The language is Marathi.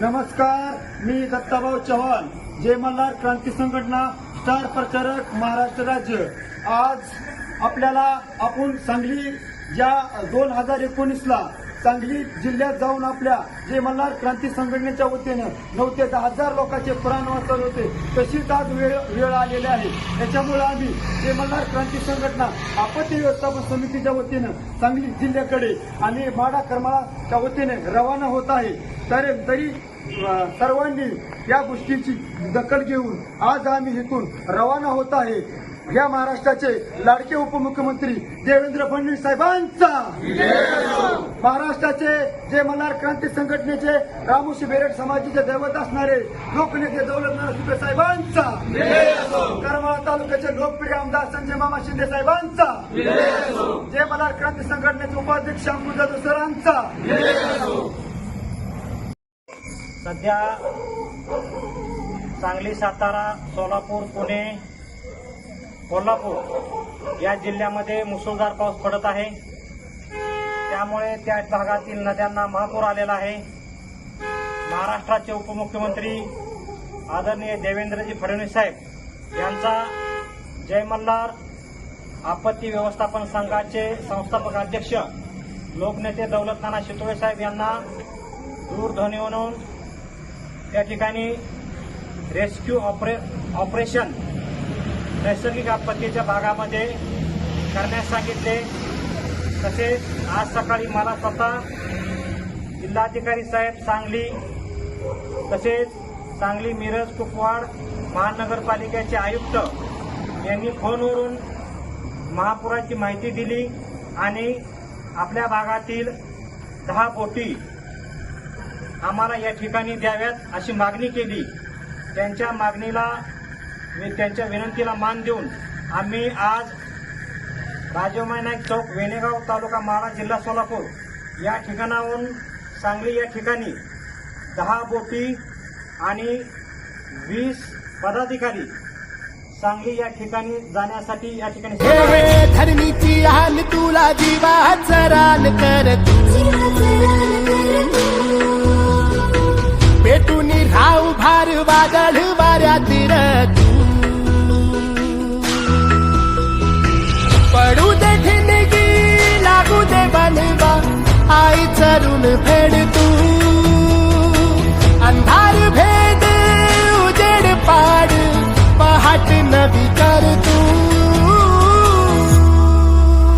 नमस्कार मी दत्ताभाऊ चव्हाण जय मल्हार क्रांती संघटना स्टार प्रचारक महाराष्ट्र राज्य. आज आपल्याला आपण सांगली या दोन हजार एकोणीसला सांगली जिल्ह्यात जाऊन आपल्या जे मल्हार क्रांती संघटनेच्या वतीनं नऊ ते दहा हजार लोकांचे प्राण वाचवले होते. तशीच आज वेळ वेळ आलेली आहे. त्याच्यामुळे आम्ही जे मल्हार क्रांती संघटना आपत्ती व्यवस्थापन समितीच्या वतीनं सांगली जिल्ह्याकडे आणि माडा करमाळाच्या वतीने रवाना होत आहे. तर तरी सर्वांनी या गोष्टीची दखल घेऊन आज आम्ही इथून रवाना होत आहे. या महाराष्ट्राचे लाडके उपमुख्यमंत्री देवेंद्र फडणवीस साहेबांचा. महाराष्ट्राचे जे मल्हार क्रांती संघटनेचे रामोशी बेरड समाजाचे दैवत असणारे लोकनेते दौलत नारायण साहेबांचा. करमाळा तालुक्याचे लोकप्रिय आमदार संजय मामा शिंदे साहेबांचा. जे मल्हार क्रांती संघटनेचे उपाध्यक्ष अमृता सरांचा. सध्या सांगली सातारा सोलापूर पुणे कोल्हापूर या जिल्ह्यामध्ये मुसळधार पाऊस पडत आहे. त्यामुळे त्या भागातील नद्यांना महापूर आलेला आहे. महाराष्ट्राचे उपमुख्यमंत्री आदरणीय देवेंद्रजी फडणवीस साहेब यांचा जय मल्हार आपत्ती व्यवस्थापन संघाचे संस्थापक अध्यक्ष लोकनेते दौलतनाना शितोळे साहेब यांना दूरध्वनीवरून त्या ठिकाणी रेस्क्यू ऑपरे ऑपरेशन नैसर्गिक आपत्तीच्या भागामध्ये करण्यास सांगितले. तसेच आज सकाळी मला स्वतः जिल्हाधिकारी साहेब सांगली तसेच सांगली मिरज कुपवाड महानगरपालिकेचे आयुक्त यांनी फोनवरून महापुराची माहिती दिली आणि आपल्या भागातील दहा बोटी आम्हाला या ठिकाणी द्याव्यात अशी मागणी केली. त्यांच्या मागणीला त्यांच्या विनंतीला मान देऊन आम्ही आज राजमाई नाईक चौक वेणेगाव तालुका माळा जिल्हा सोलापूर या ठिकाणाहून सांगली या ठिकाणी दहा बोटी आणि वीस पदाधिकारी सांगली या ठिकाणी जाण्यासाठी या ठिकाणी धरणीची हाल तुला जीवाचं रान कर पेटून राव भार वादळ वाऱ्यात. only pain